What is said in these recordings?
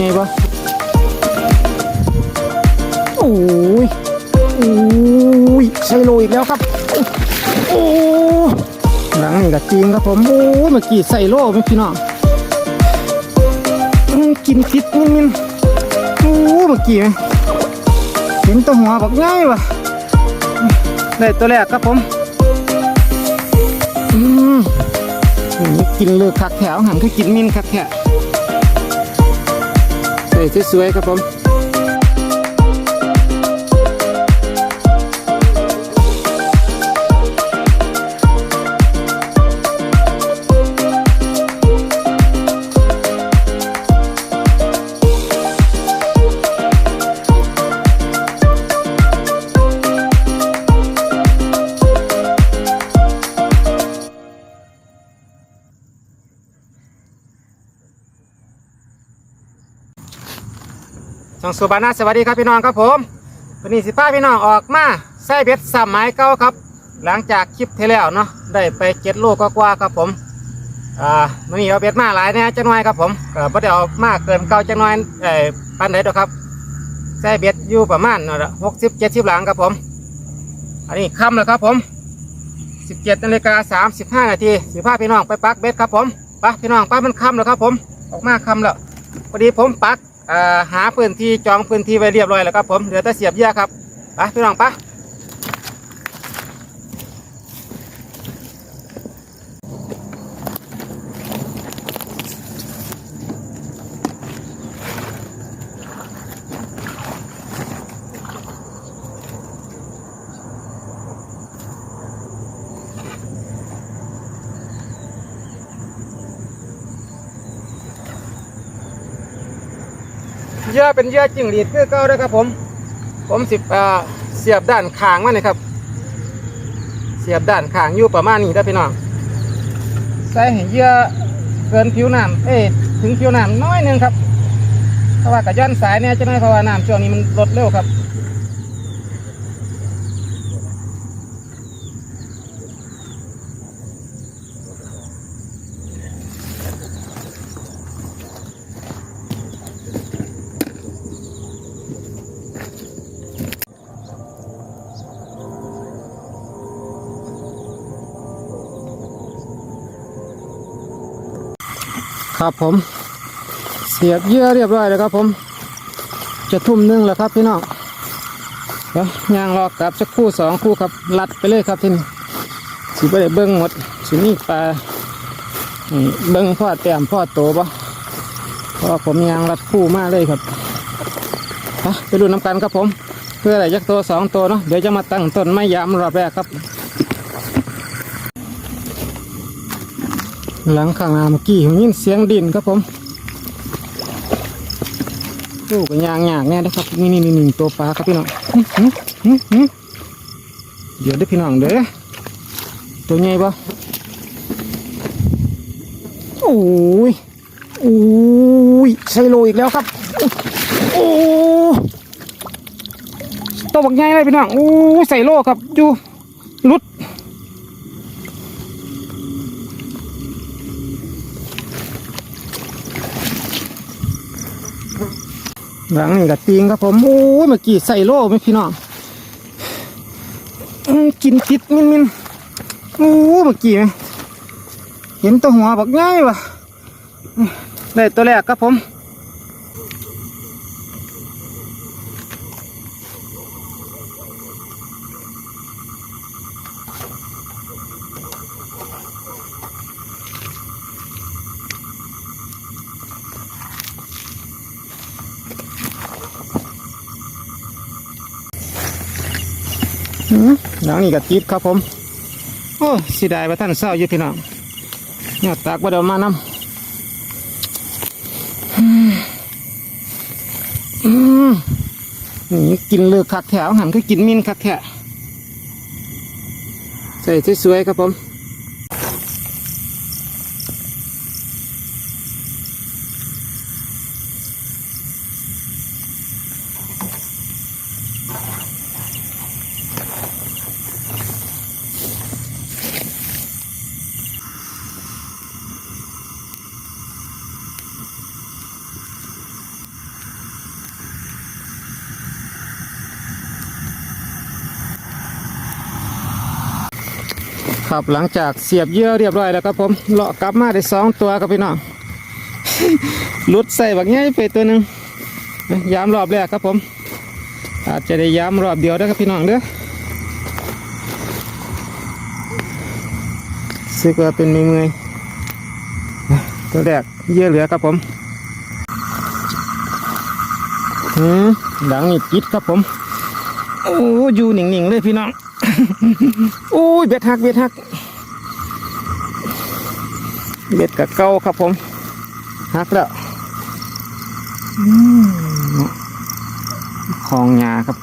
ไงปะโอ้ยโอ้ยไซโลอีกแล้วครับ โอ้หลังนี่ก็จริงครับผม โอ้ยเมื่อกี้ไซโลไหมพี่น้องอืมกินพิษมินมินโอ้เมื่อกี้ไหมเห็นตัวหัวบอกง่ายวะได้ตัวแรกครับผมอืมนี่กินเลือกคักแถวหันคือกินมินคักแถวใส่สวยๆครับผม ช่องสุบานาสวัสดีครับพี่น้องครับผมวันนี้สิพาพี่น้องออกมาใส่เบ็ดสามไม้เก้าครับ หลังจากคลิปที่แล้วเนาะได้ไปเจ็ดโลกกว่าๆครับผมอ่าวันนี้เอาเบ็ดมาหลายน่จังน่อยครับผมก็บ่ได้เอามากเกินเก้าจังน่อยเอ่อปันไหนดอกครับใส่เบ็ดอยู่ประมาณหกสิบเจ็ดสิบหลังครับผม อันนี้ค่ำแล้วครับผมสิบเจ็ดนาฬิกาสามสิบห้านาทีสิพาพี่น้องไปปักเบ็ดครับผมไปพี่น้องไปมันค่ำแล้วครับผมออกมาค่ำแล้วพอดีผมปัก หาพื้นที่จองพื้นที่ไว้เรียบร้อยแล้วครับผมเหลือแต่เสียบเยื่อครับไปพี่น้องไปะ เยื่อเป็นเยื่อจิ้งหรีดคือเก้าด้อครับผม ผมสิบอ่าเสียบด้านคางมันนี่ครับ เสียบด้านคางอยู่ประมาณนี้ได้พี่น้องใส่ให้เยื่อเกินผิวน้ำเอ้ยถึงผิวน้ำน้อยนึงครับเพราะว่ากระย้อนสายเนี่ยจะไม่เพราะว่าน้ำช่วงนี้มันลดเร็วครับ ครับผม เสียบเยื่อเรียบร้อยแล้วครับผม จะทุ่มหนึงแล้วครับพี่น้องเดี๋ยวยางรอกลับสักคู่สองคู่ครับลัดไปเลยครับที่นี่สิไปได้เบิ้งหมดสินี่ปลาเบิ้งพ่อแต้มพ่อโตปะพราะว่าผมยางรัดคู่มากเลยครับไปไปดูน้ำกันครับผม เพื่ออะไรยักตัวสองตัวเนาะเดี๋ยวจะมาตั้งต้นไม้ยามรอบแรกครับ หลังข้างหน้าเมื่อกี้ผมยินเสียงดินครับผมโอ้ก็ยางยากแน่นะครับนี่นี่นี่หนึ่งตัวปลาครับพี่น้องหึหึหึหึเดี๋ยวเด้พี่น้องเด้อตัวใหญ่ปะโอ้ยโอ้ยไซโลอีกแล้วครับโอ้ตัวบักใหญ่เลยพี่น้องโอ้ใส่โลครับอยู่รุด หลังนี่ก็จริงครับผมโอ้เมื่อกี้ใส่โล่ไหมพี่น้องกินติดมินมินโอ้เมื่อกี้เห็นตัวหัวบอกง่ายวะได้ตัวแรกครับผม หลังนี่ก็ติดครับผม โอ้สีดายประท่านเศร้าอยู่พี่น้องเนี่ยตากว่าเดี๋ยวมานำอืมอืมนี่กินเลือกคักแถวหันก็กินมินคักแถวใส่สวยๆครับผม ครับหลังจากเสียบเยื่อเรียบร้อยแล้วครับผมเลาะกลับมาได้สองตัวครับพี่น้องลุดใส่บักใหญ่ไปตัวหนึ่งยามรอบแรกครับผม อาจจะได้ยามรอบเดียวได้ครับพี่น้องเด้อซึกว่าเป็นมือมือตัวแรกเยื่อเหลือครับผมอืมหลังนี่ปิดครับผม โอ้อยู่หนิ่งๆเลยพี่น้อง โอ้ยเบ็ดหักเบ็ดหักเบ็ดกับเก้าครับผมหักแล้วอืมของยาครับ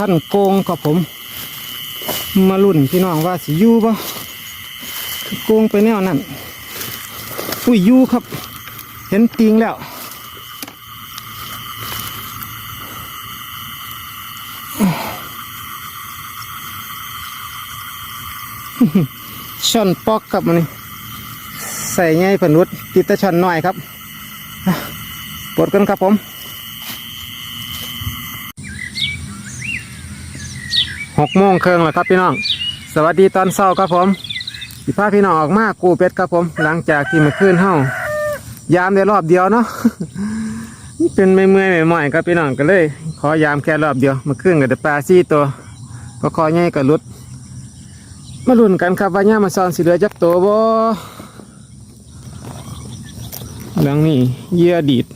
ขั้นโกงครับผม มาลุ่นพี่น้องว่าสิยู่ปะโกงไปแนวนั้นอุ้ยยูครับ เห็นติงแล้วช่อนปอกครับมันนี่ใส่ไงผนุดติดตะช่อนหน่อยครับปลดกันครับผม หกโมงครึ่งแล้วครับพี่น้อง สวัสดีตอนเช้าครับผมสิพาพี่น้องออกมากูเป็ดครับผม หลังจากที่มื่อคืนเฮายามได้รอบเดียวเนาะนี่เป็นไม่เมื่อยไม่หม่อยครับพี่น้องก็เลย ขอยามแค่รอบเดียวมื่อคืนก็ได้ปลาซี่ตัวก็คอใหญ่ก็หลุดมาลุ้นกันครับว่าย่ามาซอนสิเหลือจักตัวบ่หลังนี้เยื่อดีด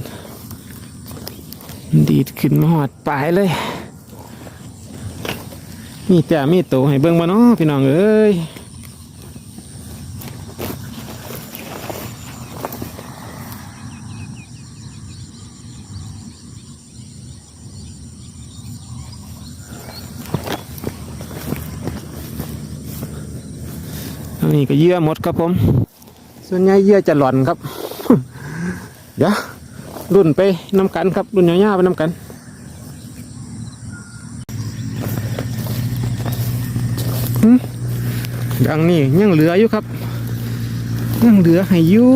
ดีดขึ้นมาหอดปลายเลย มีแต่มีโตให้เบิ่งบ่เนาะพี่น้องเอ้ยนนี้ก็เยื่อหมดครับผม ส่วนใหญ่เยื่อจะหล่อนครับ เดี๋ยวรุ่นไปน้ำกันครับ รุ่นยาวๆไปน้ำกัน ดังนี้ยังเหลืออยู่ครับ ยังเหลือให้อยู่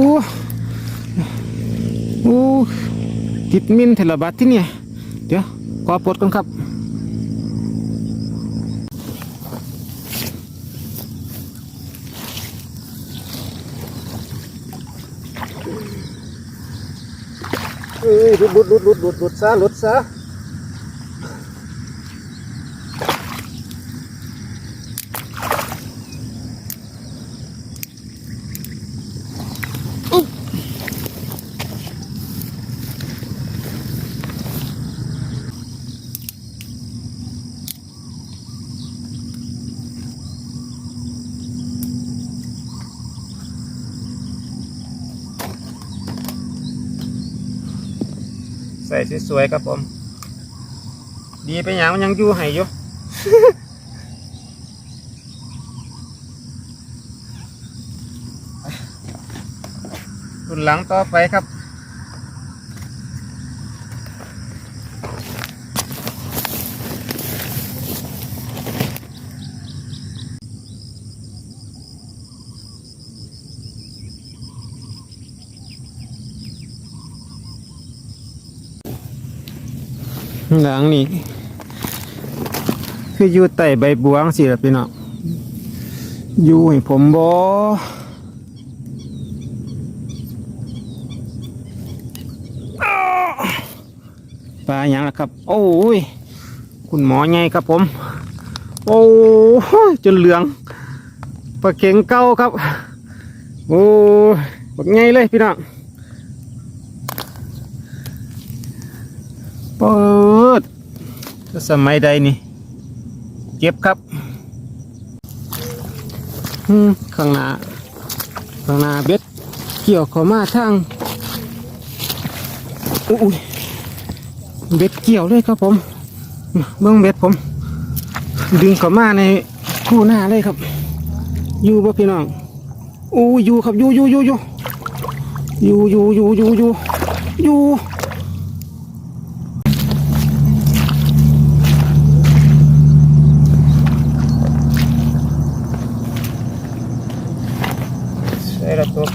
โอ้ติดมินเทเลบัตที่เนี่ย เดี๋ยวขอปลดกันครับเอ้ยหลุดหลุดหลุดหลุดหลุดหลุดซะหลุดซะ ใส่สวยๆครับผม ดีไปอย่างมันยังอยู่ให้อยู่รุ่นหลังต่อไปครับ หลังนี่คืออยู่ใต้ใบบัวสิล่ะพี่น้องอยู่ให้ผมบอปลาอย่างละครับ โอ้ย คุณหมอไงครับผม โอ้จนเหลืองปลาเข็งเก้าครับ โอ้ยบักไงเลยพี่น้อง เปิด สมัยใดนี่ เก็บครับข้างหน้าข้างหน้าเบ็ดเกี่ยวเข้ามาทางอุ้ยเบ็ดเกี่ยวเลยครับผมเบื้องเบ็ดผม ดึงเข้ามาในคู่หน้าเลยครับอยู่ป่ะพี่น้องอู้อยู่ครับอยู่อยู่อยู่อยู่อยู่อยู่อยู่อยู่อยู่อยู่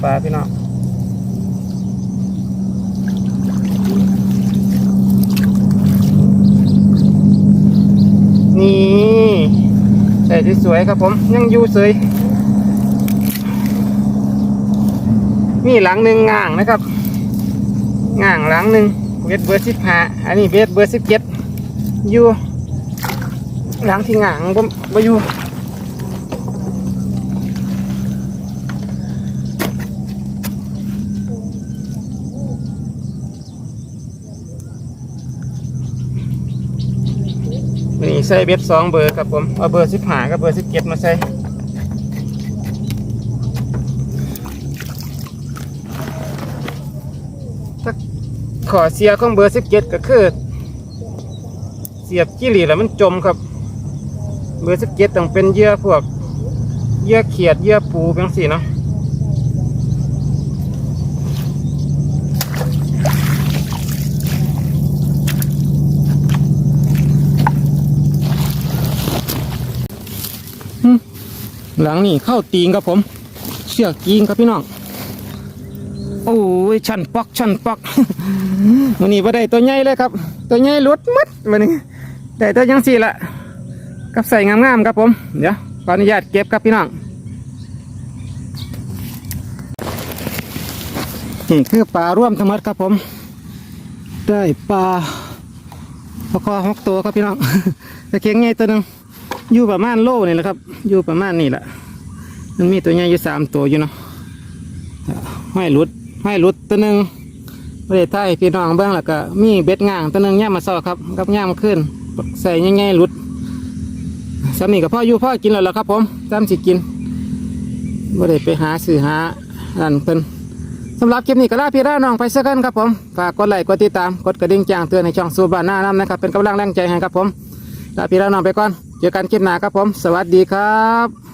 ปลาพี่น้องนี่ใช่ที่สวยครับผม ยังอยู่สวยนี่หลังหนึ่งง่างนะครับง่างหลังหนึ่งเบสเบอร์สิบห้าอันนี้เบสเบอร์สิบเจ็ดอยู่หลังที่ง่างก็มาอยู่นี่ ใส่เบสสองเบอร์ครับผมเอาเบอร์สิบห้ากับเบอร์สิบเจ็ดมาใส่ขอเสียของเบอร์สิบเจ็ดก็คือเสียบกี้หลีแล้วมันจมครับ เบอร์สิบเจ็ดต้องเป็นเยื่อพวกเยื่อเขียดเยื่อปูเป็นสีเนาะ หลังนี่เข้าตีงครับผม เชือกจีงครับพี่น้องโอ้ยชันปอกชันปอกวันนี้ว่าได้ตัวใหญ่เลยครับ ตัวใหญ่ลดมัดวันนี้ได้ตัวยังสี่ละกับใส่งามๆครับผมเดี๋ยวขออนุญาตเก็บครับพี่น้องนี่คือปลาร่วมทั้งหมดครับผม ได้ปลาปลาคอหกตัวครับพี่น้องตะเคียงใหญ่ตัวหนึ่ง อยู่ประมาณโลนี่แหละครับ อยู่ประมาณนี่แหละมันมีตัวใหญ่อยู่สามตัวอยู่เนาะห้อยหลุดห้อยหลุดตัวหนึ่งประเทศไทยพี่น้องเบื้องแล้วก็มีเบ็ดง่างตัวหนึ่งย่ามาซอครับกับย่ามาขึ้น ใส่ง่ายๆหลุดสามีกับพ่ออยู่พ่อกินแล้วล่ะครับ ผมตามสิกินไม่ได้ไปหาสื่อหาอันเพิ่นสำหรับคลิปนี้ก็ลาพี่ลาน้องไปสักกันครับผมฝากกดไลค์กดติดตามกดกระดิ่งแจ้งเตือนในช่องสูบานหน้าน้ำนะครับเป็นกำลังแรงใจให้ครับผม ลาพี่ลาน้องไปก่อน เจอกันคลิปหน้าครับผม สวัสดีครับ